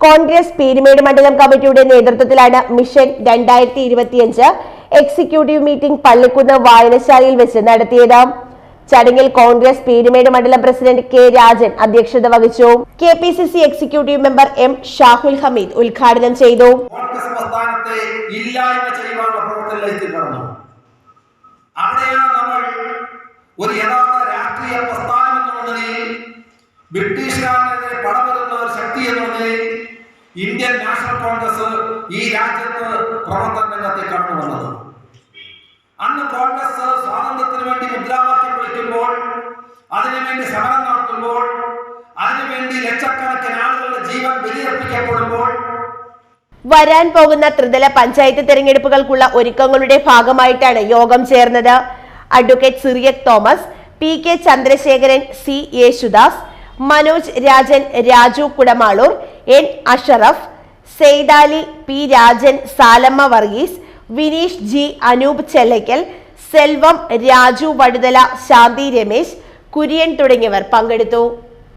കോൺഗ്രസ് പീരുമേട് മണ്ഡലം കമ്മിറ്റിയുടെ നേതൃത്വത്തിലാണ് മിഷൻ രണ്ടായിരത്തി ഇരുപത്തിയഞ്ച് എക്സിക്യൂട്ടീവ് മീറ്റിംഗ് പള്ളിക്കുന്ന് വായനശാലയിൽ വെച്ച് നടത്തിയത്. ചടങ്ങിൽ കോൺഗ്രസ് പീരുമേട് മണ്ഡലം പ്രസിഡന്റ് കെ രാജൻ അധ്യക്ഷത വഹിച്ചു. K P C C executive member M Shahul Hameed ഉദ്ഘാടനം ചെയ്തു. ബ്രിട്ടീഷുകാരനെതിരെ പടം നമ്മൾ ഒരു എന്നുള്ള ശക്തി എന്ന നിലയിൽ ഇന്ത്യൻ നാഷണൽ കോൺഗ്രസ് ഈ രാജ്യത്ത് പ്രവർത്തന രംഗത്തെ കടന്നു വന്നത്. അന്ന് കോൺഗ്രസ് സ്വാതന്ത്ര്യത്തിന് വേണ്ടി മുദ്രാവാക്യം വിളിക്കുമ്പോൾ അതിനുവേണ്ടി സമരം നടത്തുമ്പോൾ അതിനുവേണ്ടി ലക്ഷക്കണക്കിന് ആളുകളുടെ ജീവൻ ബലിയർപ്പിക്കപ്പെടുമ്പോൾ വരാൻ പോകുന്ന ത്രിതല പഞ്ചായത്ത് തെരഞ്ഞെടുപ്പുകൾക്കുള്ള ഒരുക്കങ്ങളുടെ ഭാഗമായിട്ടാണ് യോഗം ചേർന്നത്. Advocate Cyriac Thomas P K Chandrasekharan C Yesudas Manoj Rajan Raju Kudamaloor N Ashraf Saidali P Rajan Salamma Varghese Vineesh G Anoop Chellakkal Selvam Raju Vaduthala Shanthi Ramesh Kurian തുടങ്ങിയവർ പങ്കെടുത്തു.